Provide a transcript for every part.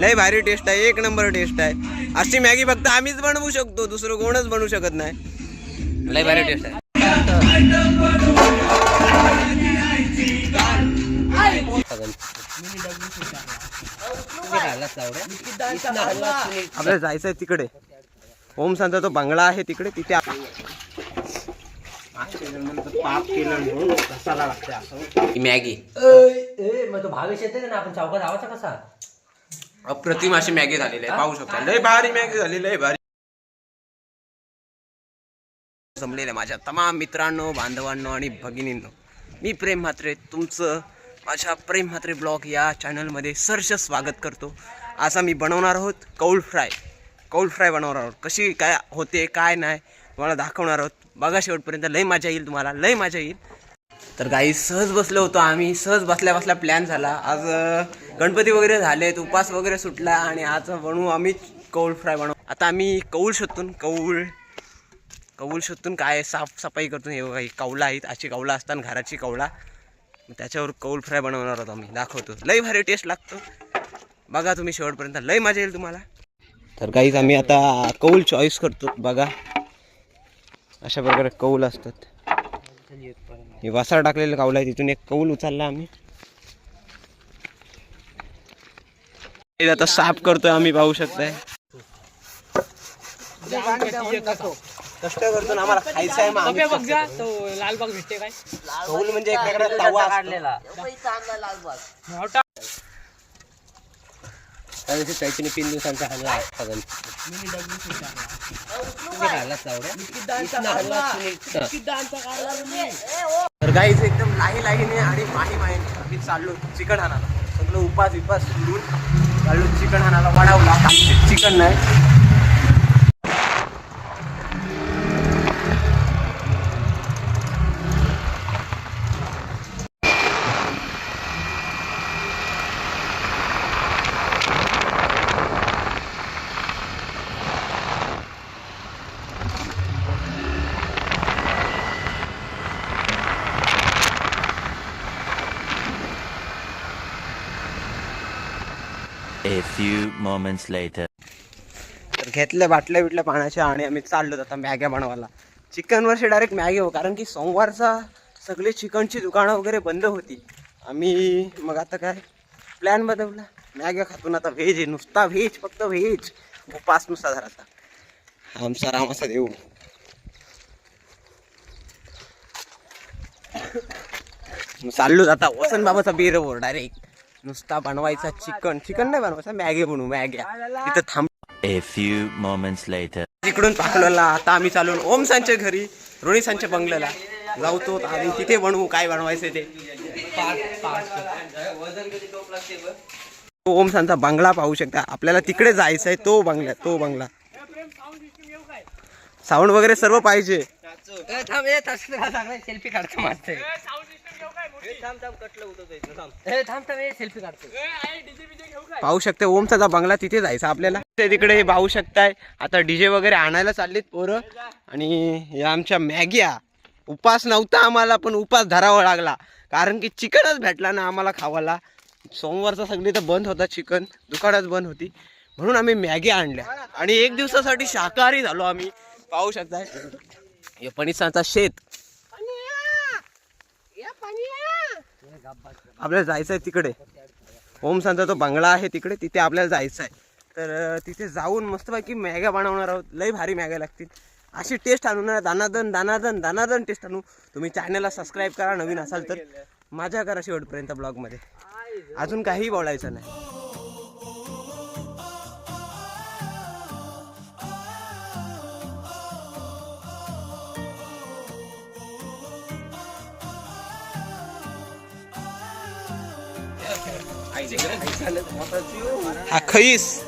लय भारी टेस्ट आहे एक नंबर टेस्ट आहे. अशी मॅगी फक्त आम्हीच बनवू शकतो दुसरं कोणच बनवू शकत नाही. लय भारी टेस्ट आहे. आपल्याला जायचं आहे तिकडे. ओम सांगता तो बंगला आहे तिकडे तिथे पाप केलं म्हणून लागते असं. मॅगी मग तो भावेश येते ना आपण चौकात आवाचा कसा? अप्रतिम अशी मॅगी झालेली आहे. पाहू शकता. लय भारी मॅगी झालेली आहे भारी. जमलेल्या माझ्या तमाम मित्रांनो बांधवांनो आणि भगिनींनो. मी प्रेम म्हात्रे तुमचं माझ्या प्रेम म्हात्रे ब्लॉग या चॅनलमध्ये सरस स्वागत करतो. आज आम्ही बनवणार आहोत कौल फ्राय. कौल फ्राय बनवणार आहोत. कशी काय होते काय नाही तुम्हाला दाखवणार आहोत. बघा शेवटपर्यंत लय मजा येईल तुम्हाला लय मजा येईल. तर गाई सहज बसलो होतो आम्ही. सहज बसल्या बसल्या प्लॅन झाला. आज गणपती वगैरे झालेत उपास वगैरे सुटला आणि आज बनवू आम्ही कौल फ्राय बनवू. आता आम्ही कौल शोधतून कौल कौल शोधतून काय साफसफाई करतो हे बघा कौला आहेत. अशी कौला असतात घराची कौला. त्याच्यावर कौल फ्राय बनवणार आहोत आम्ही. दाखवतो. लय भारी टेस्ट लागतो. बघा तुम्ही शेवटपर्यंत. लय मजा येईल तुम्हाला. तर काहीच आम्ही आता कौल चॉईस करतो. बघा. अशा प्रकारे कौल असतात. हे वासार टाकलेलं कावलं आहे तिथून एक कौल उचलला आम्ही. हे आता साफ करतोय आम्ही पाहू शकताय. कष्ट करतो ना आम्हाला खायचं आहे लालबाग भेटते काय? कौल म्हणजे एक वेगळा तवा असतो. काढलेला मोठा चैतन्य तीन दिवसांचा हल्ला तर गाईच एकदम लाही लाहीने आणि माही माहीने आम्ही चाललो चिकन आणायला सगळं उपास विपास सोडून चाललो चिकन आणायला वाढवला चिकन नाही A few moments later. तर घेतल्या बाटल्या बिटल्या पाण्याच्या आणि आम्ही चाललो आता मॅग्या बनवायला. चिकनवरचे डायरेक्ट मॅगी हो कारण की सोमवारचा सगळे चिकनची दुकानं वगैरे बंद होती. आम्ही मग आता काय? प्लॅन बनवला मॅग्या खातून आता व्हेज आहे नुसता व्हेज फक्त व्हेज उपास नुसता धराचा आमचा रामाचा देऊ मग चाललो आता. वसन बाबाचा बिरवर डायरेक्ट नुसता बनवायचा चिकन. चिकन नाही बनवायचा मॅगी बनवू मॅग्या तिथं थांब. A few moments later. तिकडून पाकलेला आता आम्ही चालून ओम सांच्या घरी रोणी सांच्या बंगल्याला. जाऊतो आणि तिथे बनवू काय बनवायचं ते. ओम सांचा बंगला पाहू शकता. आपल्याला तिकडे जायचं आहे तो बंगला तो बंगला. साऊंड वगैरे सर्व पाहिजे. सेल्फी काढतो मारते थांब थांब सेल्फी काढतो. पाहू शकते ओमचा बंगला तिथे जायचा आपल्याला. ते तिकडे हे पाहू शकताय. आता डीजे वगैरे आणायला चाललीत पोरं. आणि या आमच्या मॅग्या. उपास नव्हता आम्हाला पण उपास धरावा लागला. कारण की चिकनच भेटला ना आम्हाला खावाला सोमवारचा सगळी तर बंद होता चिकन. दुकानच बंद होती. म्हणून आम्ही मॅगी आणल्या. आणि एक दिवसासाठी शाकाहारी झालो आम्ही. पाहू शकताय. हे पणिसांचा शेत. आपल्याला जायचं आहे तिकडे. ओम तो बंगला आहे तिकडे तिथे आपल्याला जायचं आहे तर तिथे जाऊन मस्तपैकी मॅग्या बनवणार आहोत. लई भारी मॅग्या लागतील. अशी टेस्ट आणू ना दानादन दानादन दानादन टेस्ट आणू तुम्ही चॅनलला सबस्क्राईब करा. नवीन असाल तर माझ्या करा शेवटपर्यंत ब्लॉगमध्ये अजून काहीही बोलायचं नाही. हा खईस.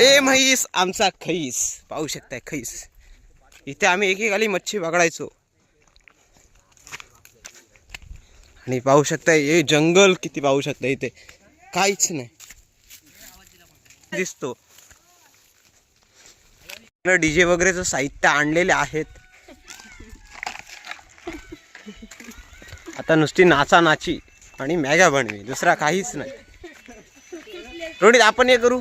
ए म्हैस आमचा खईस. पाहू शकताय खईस. इथे आम्ही एकेकाली मच्छी पकडायचो. आणि पाहू शकताय हे जंगल किती पाहू शकता इथे. काहीच नाही. दिसतो. डीजे वगैरेचं साहित्य आणलेले आहेत. आता नुसती नाचा नाची आणि मॅगा बनवी दुसरा काहीच नाही. रोहित आपण हे करू?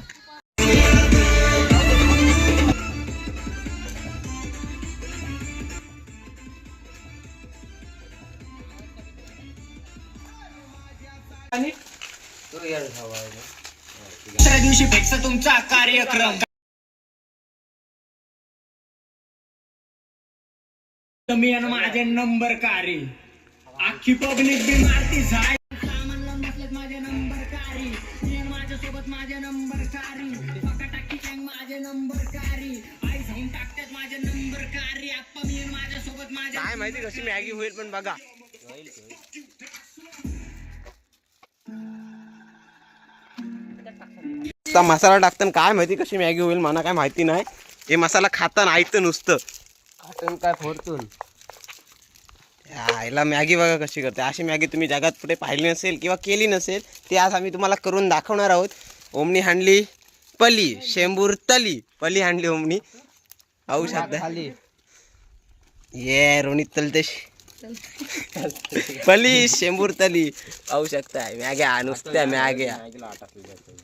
दुसऱ्या दिवशी फिक्स तुमचा कार्यक्रम. तुम्ही माझे नंबर कार्य अख्खी पब्लिक बी मारती झाय सामान लावून बसलेत माझे नंबर कारी. माझ्यासोबत माझे नंबर कारी. पका टाकी गँग माझे नंबर कारी. आई जाऊन टाकतात माझे नंबर कारी. आप्पा मी आणि माझ्यासोबत माझे काय माहिती कशी मॅगी होईल पण बघा. मसाला टाकताना काय माहिती कशी मॅगी होईल मला काय माहिती नाही. हे मसाला खाताना ऐकतं नुसतं. काटून काय फोडतून? आईला मॅगी बघा कशी करते. अशी मॅगी तुम्ही जगात कुठे पाहिली नसेल किंवा केली नसेल ते आज आम्ही तुम्हाला करून दाखवणार आहोत. ओमनी हांडली पली शेंबूर तली. पली हांडली ओमनी. पाहू शकता. खाली. ये रोनित तलते पली शेंबूर तली. पाहू शकताय मॅग्या नुसत्या मॅग्या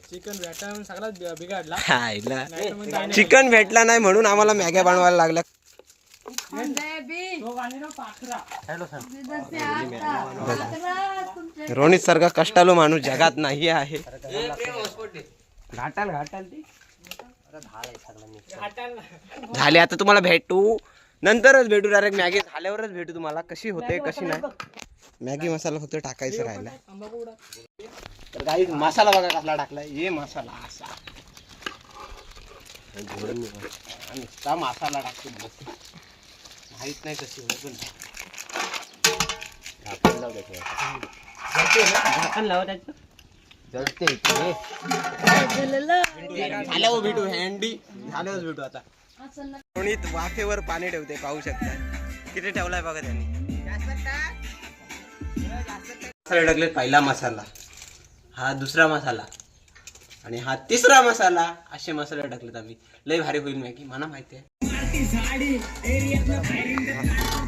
चिकन भेटा सगळ्यात बिघडला. आईला चिकन भेटला नाही म्हणून आम्हाला मॅग्या बनवायला लागल्या. रोनित सारखा कष्टालो माणूस जगात नाही आहे. घाटाल घाटाल ती. झाले आता तुम्हाला भेटू. नंतरच भेटू. डायरेक्ट मॅगी झाल्यावरच भेटू तुम्हाला. कशी होते कशी नाही. मॅगी मसाला फक्त टाकायचं राहिला तर काही मसाला बघा कसला टाकलाय. ये मसाला असा. नुसता मसाला टाकतो. माहीत नाही कशी होते पण. झाकण लावा त्याचं. जळते इथे. झाल्यावर भेटू हँडी झाल्यावर भेटू आता. वाफेवर पाणी ठेवते पाहू शकता. किती ठेवलाय बघा त्यांनी. मसाले टाकले पहिला मसाला. हा दुसरा मसाला. आणि हा तिसरा मसाला. असे मसाले टाकलेत आम्ही. लय भारी होईल मॅगी मला माहिती आहे. झाडी एरियातलं फायरिंग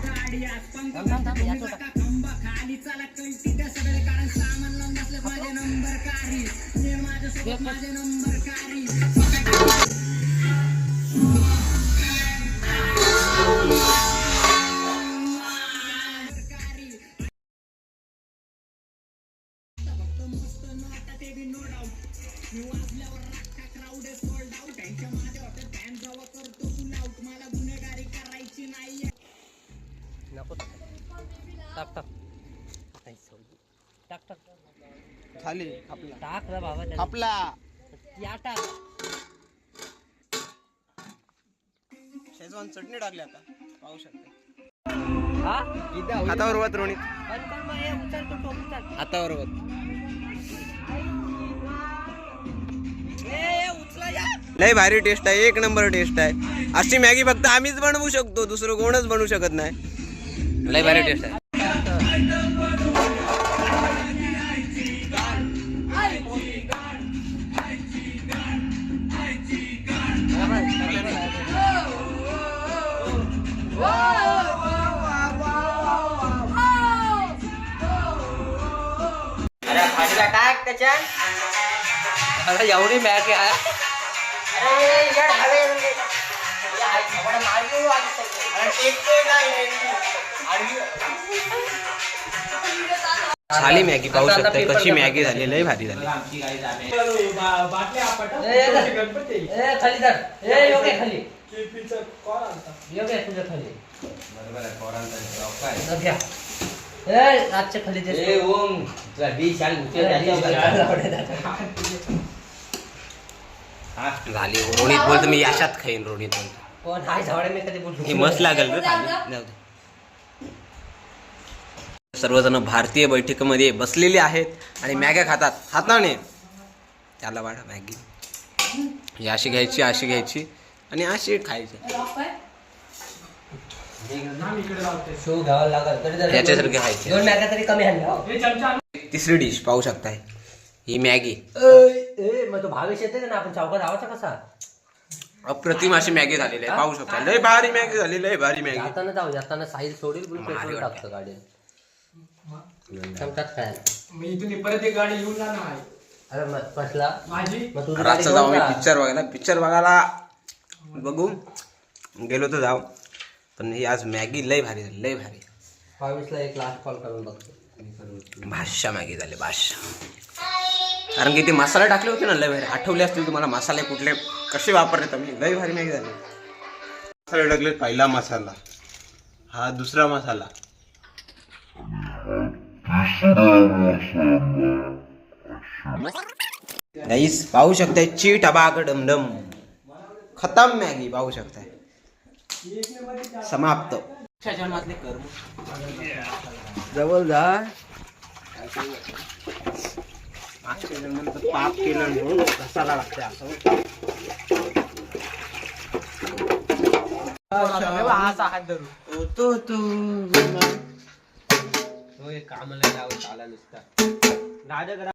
गाडी आज खंबा खाली चला कळती त्या सगळे कारण सामान लावून माझे नंबर कारी. माझ्यासोबत माझे नंबर कारी. नको. टाक टाक. नाही. टाक टाक. आपला टाक रे बाबा त्याला. या टाक. शेजवान चटणी टाकली आता. पाहू शकता. हा? हातावर वत रोणी बंद कर मग हे, उचल तो टोप उचल. हातावर वत. ए, ए, उचला या. लय भारी टेस्ट आहे. एक नंबर टेस्ट आहे. अशी मॅगी फक्त आम्हीच बनवू शकतो. दुसरं कोणच बनवू शकत नाही. लय भारी टेस्ट आहे. अरे एवढी मॅग आहे. झाली मॅगी पाहू शकता. कशी मॅगी झाली लय भारी झाली. झाली. रोणीत बोलतो मी याशात खाईन रोणीत बोलतो. कोण? हाय झावडे मी कधी बोललो? हे मस्त लागल रे खाली. जाऊ दे. सर्वजण भारतीय बैठकीमध्ये बसलेले आहेत आणि मॅग्या खातात. हाताने त्याला वाढा मॅगी. ही अशी घ्यायची अशी घ्यायची आणि अशी खायची. याच्यासारखे खायचे. दोन मॅगा तरी कमी आणल्या तिसरी डिश पाहू शकताय. ही मॅगी. ए मग तो भावेश येते ना आपण चौकात आवाचा कसा? अप्रतिम अशी मॅगी झालेली आहे. पाहू शकता. लय भारी मॅगी झाली लय भारी मॅगी. जाताना जाऊ जाताना साईल सोडील. टाकतं गाडीत चमच्यात खायला मी इथून परत एक गाडी येऊन जाणार आहे. अरे मग कसला? माझी? मग तुझी गाडी रातचा जाऊ घेऊन मी जा. पिक्चर बघायला पिक्चर बघायला बघू. गेलो तर जाऊ. पण ही आज मॅगी लय भारी झाली लय भारी. बावीसला एक लास्ट कॉल करून बघतो. भाषा मॅगी झाले भाषा कारण की ते मसाले टाकले होते ना लय भारी. आठवले असतील तुम्हाला मसाले कुठले कसे वापरले तुम्ही लय भारी मॅगी झाली. मसाले टाकले पहिला मसाला. हा दुसरा मसाला. गाईस पाहू शकताय ची टबाक डमडम. खतम मॅगी पाहू शकताय. समाप्त. जवळ जा. मागच्या जन्मात तर पाप केलं म्हणून घसायला लागते असं. असा हात धरू होतो. तू होय कामाला जावं आला नुसता. दादा